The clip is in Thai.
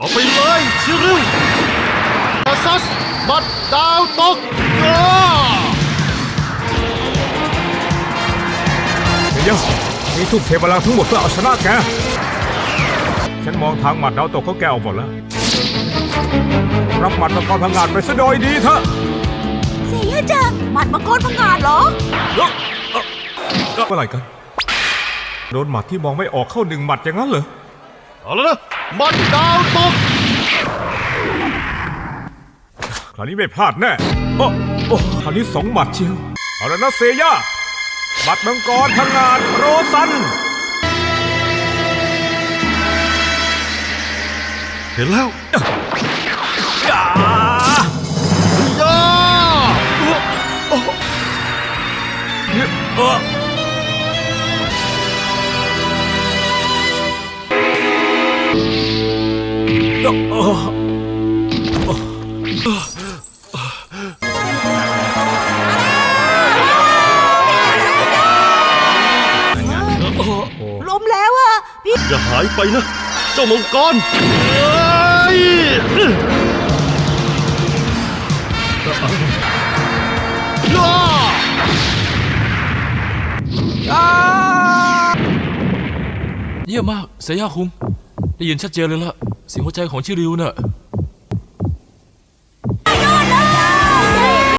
เอาไปเลยชิริวอาซัสบัดดาวตกอ้าเดี๋ยวนี่ทุ่มเทพลังทั้งหมดเพื่อเอาชนะแก ฉันมองทางหมัดดาวตกเขาแกเอาหมดแล้ว รับหมัดมังกรพังงาดไปซะโดยดีเถอะเสียจังหมัดมังกรพังงาดเหรอเอ้อเอ้อเมื่อไหร่กัน โดนหมัดที่มองไม่ออกเข้าหนึ่งหมัดอย่างนั้นเหรอ เอาแล้วนะ บัดดาวตกคราวนี้ไม่พลาดแน่โอ้โอ้คราวนี้สองหมัดเชียวเอาล้วนะเซย่าหมัดมังกรพังงาดโรซัน เห็นแล้วย่าย่า ล้มแล้วอะพี่อย่าหายไปนะ เจ้ามังกรเอ้ยย่าเยี่ยมมากเซย่าคุงได้ยินชัดเจนเลยล่ะ เสียงหัวใจของชิริวน่ะ